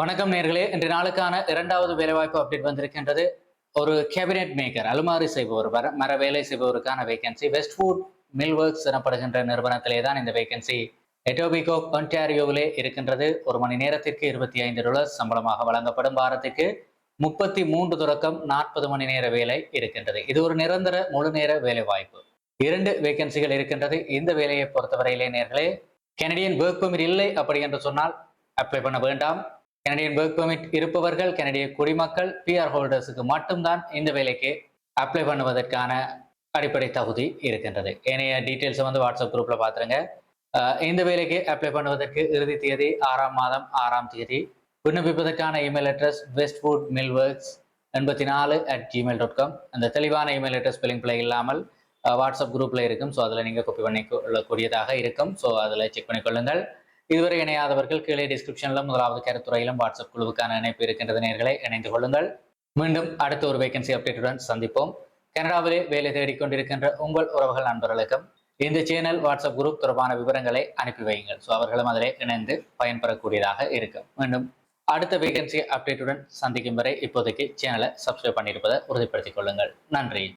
வணக்கம் நேர்களே. இன்று நாளுக்கான இரண்டாவது வேலைவாய்ப்பு அப்டேட் வந்திருக்கின்றது. ஒரு கேபினெட் மேக்கர் அலுமாரி செய்பவர் மர மர வேலை செய்பவருக்கான vacancy West Foot Mill Works எனப்படுகின்ற நிறுவனத்திலே தான் இந்த வேகன்சி எட்டோபிகோ ஒன்டாரியோவிலே இருக்கின்றது. ஒரு மணி நேரத்திற்கு இருபத்தி ஐந்து டாலர் சம்பளமாக வழங்கப்படும் வாரத்துக்கு முப்பத்தி மூன்று தொடக்கம் நாற்பது மணி நேர வேலை இருக்கின்றது. இது ஒரு நிரந்தர முழு நேர வேலை வாய்ப்பு இரண்டு வேகன்சிகள் இருக்கின்றது. இந்த வேலையை பொறுத்தவரையிலே நேர்களே கெனடியன் ஒர்க் பெர்மிட் இல்லை அப்படி என்று சொன்னால் அப்ளை பண்ண வேண்டாம். கனடியன் ஒர்க் பெர்மிட் இருப்பவர்கள் கனடிய குடிமக்கள் பிஆர் ஹோல்டர்ஸுக்கு மட்டும்தான் இந்த வேலைக்கு அப்ளை பண்ணுவதற்கான அடிப்படை தகுதி இருக்கின்றது. ஏனைய டீட்டெயில்ஸை வந்து வாட்ஸ்அப் குரூப்பில் பார்த்துருங்க. இந்த வேலைக்கு அப்ளை பண்ணுவதற்கு இறுதி தேதி ஆறாம் மாதம் ஆறாம் தேதி. விண்ணப்பிப்பதற்கான email address Westwood Mill Works எண்பத்தி நாலு அட் ஜிமெயில் டாட் காம் அந்த தெளிவான இமெயில் அட்ரஸ் ஸ்பெல்லிங் பிள்ளை இல்லாமல் வாட்ஸ்அப் குரூப்பில் இருக்கும். ஸோ அதில் நீங்கள் காப்பி பண்ணி கொள்ளக்கூடியதாக இருக்கும். ஸோ அதில் செக் பண்ணிக்கொள்ளுங்கள் இதுவரை இணையாதவர்கள் கீழே டிஸ்கிரிப்ஷனிலும் முதலாவது கருத்துறையிலும் வாட்ஸ்அப் குழுவுக்கான இணைப்பு இருக்கின்றது நேர்களை இணைந்து கொள்ளுங்கள். மீண்டும் அடுத்த ஒரு வேகன்சி அப்டேட்டுடன் சந்திப்போம். கனடாவிலே வேலை தேடிக்கொண்டிருக்கின்ற உங்கள் உறவுகள் நண்பர்களுக்கும் இந்த சேனல் வாட்ஸ்அப் குரூப் தொடர்பான விவரங்களை அனுப்பி வையுங்கள். ஸோ அவர்களும் அதிலே இணைந்து பயன்பெறக்கூடியதாக இருக்கும். மீண்டும் அடுத்த வேகன்சி அப்டேட்டுடன் சந்திக்கும் வரை இப்போதைக்கு சேனலை சப்ஸ்கிரைப் பண்ணியிருப்பதை உறுதிப்படுத்திக் கொள்ளுங்கள். நன்றி.